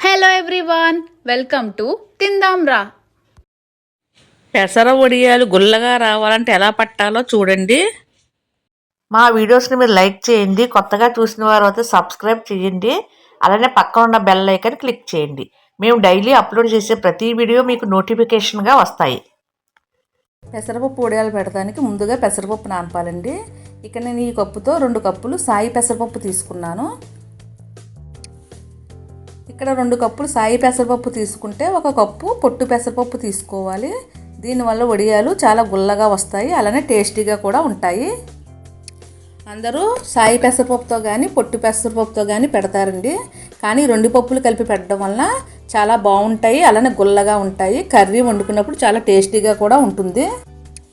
Hello everyone welcome to తిందాం రా పెసర వడియాలు గుల్లగా రావాలంటే ఎలా పట్టాలో చూడండి. మా వీడియోస్ని మీరు లైక్ చేయండి కొత్తగా చూసిన వారు అయితే సబ్స్క్రైబ్ చేయండి అలానే పక్కన ఉన్న బెల్ ఐకాన్ క్లిక్ చేయండి. మేము డైలీ అప్లోడ్ చేసే ప్రతి వీడియో మీకు నోటిఫికేషన్గా వస్తాయి. పెసరపప్పు వడియాలు పెడతానికి ముందుగా పెసరపప్పు నానపాలండి. ఇక్కడ నేను ఈ కప్పుతో రెండు కప్పులు సాయి పెసరపప్పు తీసుకున్నాను. ఇక్కడ రెండు కప్పులు సాయి పెసరపప్పు తీసుకుంటే ఒక కప్పు పొట్టు పెసరపప్పు తీసుకోవాలి. దీనివల్ల వడియాలు చాలా గుల్లగా వస్తాయి అలానే టేస్టీగా కూడా ఉంటాయి. అందరూ సాయి పెసరపప్పుతో కానీ పొట్టు పెసరపప్పుతో కానీ పెడతారండి. కానీ రెండు పప్పులు కలిపి పెట్టడం వల్ల చాలా బాగుంటాయి అలానే గుల్లగా ఉంటాయి. కర్రీ వండుకున్నప్పుడు చాలా టేస్టీగా కూడా ఉంటుంది.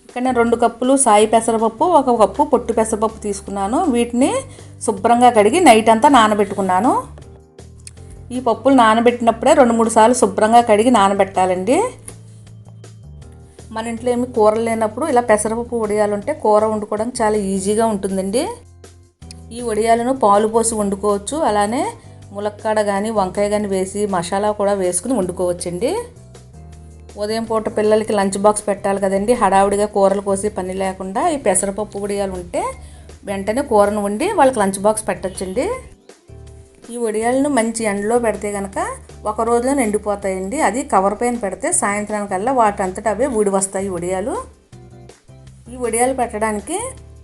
ఇక్కడ నేను రెండు కప్పులు సాయి పెసరపప్పు ఒక కప్పు పొట్టు పెసరపప్పు తీసుకున్నాను. వీటిని శుభ్రంగా కడిగి నైట్ అంతా నానబెట్టుకున్నాను. ఈ పప్పులు నానబెట్టినప్పుడే రెండు మూడు సార్లు శుభ్రంగా కడిగి నానబెట్టాలండి. మన ఇంట్లో ఏమి కూరలు లేనప్పుడు ఇలా పెసరపప్పు వడియాలుంటే కూర వండుకోవడానికి చాలా ఈజీగా ఉంటుందండి. ఈ వడియాలను పాలు పోసి వండుకోవచ్చు. అలానే ములక్కాడ కానీ వంకాయ కానీ వేసి మసాలా కూడా వేసుకుని వండుకోవచ్చండి. ఉదయం పూట పిల్లలకి లంచ్ బాక్స్ పెట్టాలి కదండి. హడావుడిగా కూరలు కోసి పని లేకుండా ఈ పెసరపప్పు వడియాలు ఉంటే వెంటనే కూరను వండి వాళ్ళకి లంచ్ బాక్స్ పెట్టచ్చండి. ఈ వడియాలను మంచి ఎండలో పెడితే కనుక ఒక రోజులో ఎండిపోతాయండి అది కవర్ పైన పెడితే సాయంత్రానికల్లా వాటంతట అవే ఊడి వస్తాయి వడియాలు ఈ వడియాలు పెట్టడానికి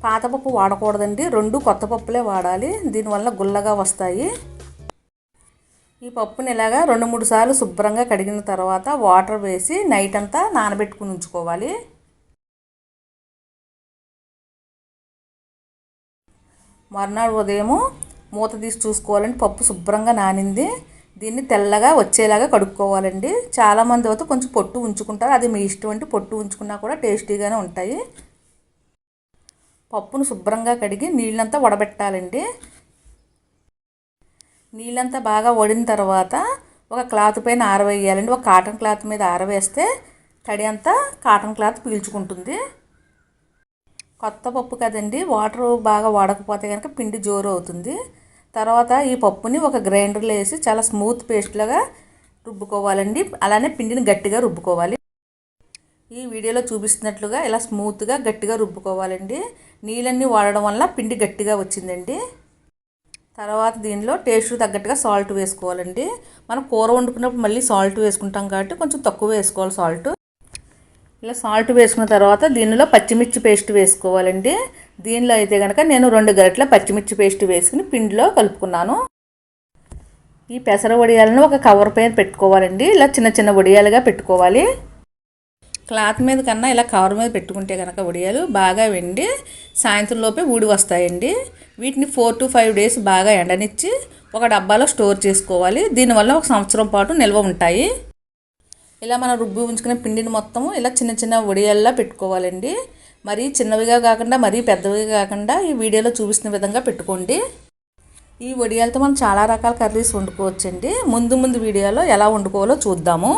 పాత పప్పు వాడకూడదండి. రెండు కొత్త పప్పులే వాడాలి. దీనివల్ల గుల్లగా వస్తాయి. ఈ పప్పుని ఇలాగా రెండు మూడు సార్లు శుభ్రంగా కడిగిన తర్వాత వాటర్ వేసి నైట్ అంతా నానబెట్టుకుని ఉంచుకోవాలి. మర్నాడు ఉదయము మూత తీసి చూసుకోవాలండి. పప్పు శుభ్రంగా నానింది. దీన్ని తెల్లగా వచ్చేలాగా కడుక్కోవాలండి. చాలామంది అయితే కొంచెం పొట్టు ఉంచుకుంటారు. అది మీ ఇష్టం అంటే పొట్టు ఉంచుకున్నా కూడా టేస్టీగానే ఉంటాయి. పప్పును శుభ్రంగా కడిగి నీళ్ళంతా వడబెట్టాలండి. నీళ్ళంతా బాగా వడిన తర్వాత ఒక క్లాత్ పైన ఆరవేయాలండి. ఒక కాటన్ క్లాత్ మీద ఆరవేస్తే తడి అంతా కాటన్ క్లాత్ పీల్చుకుంటుంది. కొత్త పప్పు కదండి. వాటర్ బాగా వాడకపోతే కనుక పిండి జోరు అవుతుంది. తర్వాత ఈ పప్పుని ఒక గ్రైండర్లో వేసి చాలా స్మూత్ పేస్ట్ లాగా రుబ్బుకోవాలండి. అలానే పిండిని గట్టిగా రుబ్బుకోవాలి. ఈ వీడియోలో చూపిస్తున్నట్లుగా ఇలా స్మూత్గా గట్టిగా రుబ్బుకోవాలండి. నీళ్ళన్నీ వాడడం వల్ల పిండి గట్టిగా వచ్చిందండి. తర్వాత దీనిలో టేస్ట్ తగ్గట్టుగా సాల్ట్ వేసుకోవాలండి. మనం కూర వండుకున్నప్పుడు మళ్ళీ సాల్ట్ వేసుకుంటాం కాబట్టి కొంచెం తక్కువ వేసుకోవాలి సాల్ట్. ఇలా సాల్ట్ వేసుకున్న తర్వాత దీనిలో పచ్చిమిర్చి పేస్ట్ వేసుకోవాలండి. దీనిలో అయితే కనుక నేను రెండు గరిటల పచ్చిమిర్చి పేస్ట్ వేసుకుని పిండిలో కలుపుకున్నాను. ఈ పెసర వడియాలను ఒక కవర్ పైన పెట్టుకోవాలండి. ఇలా చిన్న చిన్న వడియాలుగా పెట్టుకోవాలి. క్లాత్ మీద కన్నా ఇలా కవర్ మీద పెట్టుకుంటే కనుక వడియాలు బాగా వెండి సాయంత్రం లోపే ఊడి వస్తాయండి. వీటిని ఫోర్ టు ఫైవ్ డేస్ బాగా ఎండనిచ్చి ఒక డబ్బాలో స్టోర్ చేసుకోవాలి. దీనివల్ల ఒక సంవత్సరం పాటు నిల్వ ఉంటాయి. ఇలా మనం రుబ్బి ఉంచుకునే పిండిని మొత్తము ఇలా చిన్న చిన్న వడియాల్లా పెట్టుకోవాలండి. మరీ చిన్నవిగా కాకుండా మరీ పెద్దవిగా కాకుండా ఈ వీడియోలో చూపిస్తున్న విధంగా పెట్టుకోండి. ఈ వడియాలతో మనం చాలా రకాల కర్రీస్ వండుకోవచ్చండి. ముందు ముందు వీడియోలో ఎలా వండుకోవాలో చూద్దాము.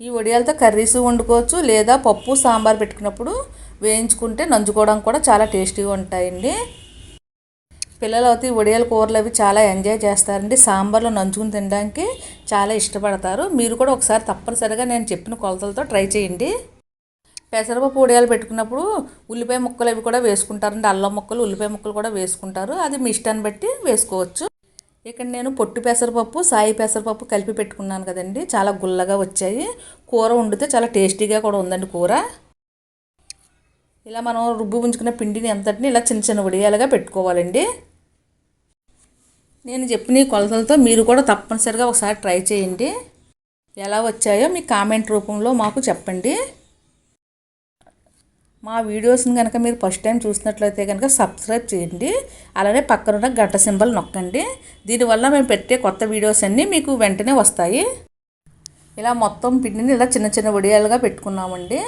ఈ వడియాలతో కర్రీస్ వండుకోవచ్చు లేదా పప్పు సాంబార్ పెట్టుకున్నప్పుడు వేయించుకుంటే నంచుకోవడం కూడా చాలా టేస్టీగా ఉంటాయండి. పిల్లలు అయితే వడియాల కూరలు అవి చాలా ఎంజాయ్ చేస్తారండి. సాంబార్లో నంచుకుని తినడానికి చాలా ఇష్టపడతారు. మీరు కూడా ఒకసారి తప్పనిసరిగా నేను చెప్పిన కొలతలతో ట్రై చేయండి. పెసరపప్పు వడియాలు పెట్టుకున్నప్పుడు ఉల్లిపాయ ముక్కలు అవి కూడా వేసుకుంటారండి. అల్లం ముక్కలు ఉల్లిపాయ ముక్కలు కూడా వేసుకుంటారు. అది మీ ఇష్టాన్ని బట్టి వేసుకోవచ్చు. ఇక్కడ నేను పొట్టు పెసరపప్పు సాయి పెసరపప్పు కలిపి పెట్టుకున్నాను కదండి. చాలా గుల్లగా వచ్చాయి. కూర వండితే చాలా టేస్టీగా కూడా ఉందండి కూర. ఇలా మనం రుబ్బు ఉంచుకున్న పిండిని అంతటిని ఇలా చిన్న చిన్న వడియాలుగా పెట్టుకోవాలండి. నేను చెప్పిన కొలతలతో మీరు కూడా తప్పనిసరిగా ఒకసారి ట్రై చేయండి. ఎలా వచ్చాయో మీ కామెంట్ రూపంలో మాకు చెప్పండి. మా వీడియోస్ని కనుక మీరు ఫస్ట్ టైం చూసినట్లయితే కనుక సబ్స్క్రైబ్ చేయండి. అలానే పక్కనున్న గంట సింబల్ నొక్కండి. దీనివల్ల మేము పెట్టే కొత్త వీడియోస్ అన్నీ మీకు వెంటనే వస్తాయి. ఇలా మొత్తం పిండిని ఇలా చిన్న చిన్న వడియాలుగా పెట్టుకున్నామండి.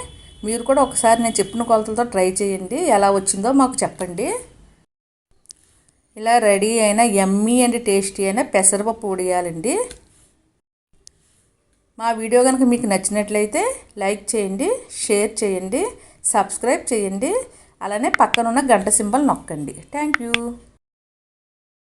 మీరు కూడా ఒకసారి నేను చెప్పిన కొలతలతో ట్రై చేయండి. ఎలా వచ్చిందో మాకు చెప్పండి. ఇలా రెడీ అయిన ఎమ్మీ అండ్ టేస్టీ అయిన పెసరపప్పు ఉడియాలండి మా వీడియో కనుక మీకు నచ్చినట్లయితే లైక్ చేయండి షేర్ చేయండి. సబ్స్క్రైబ్ చేయండి. అలానే పక్కనున్న గంట సింబల్ నొక్కండి. Thank you.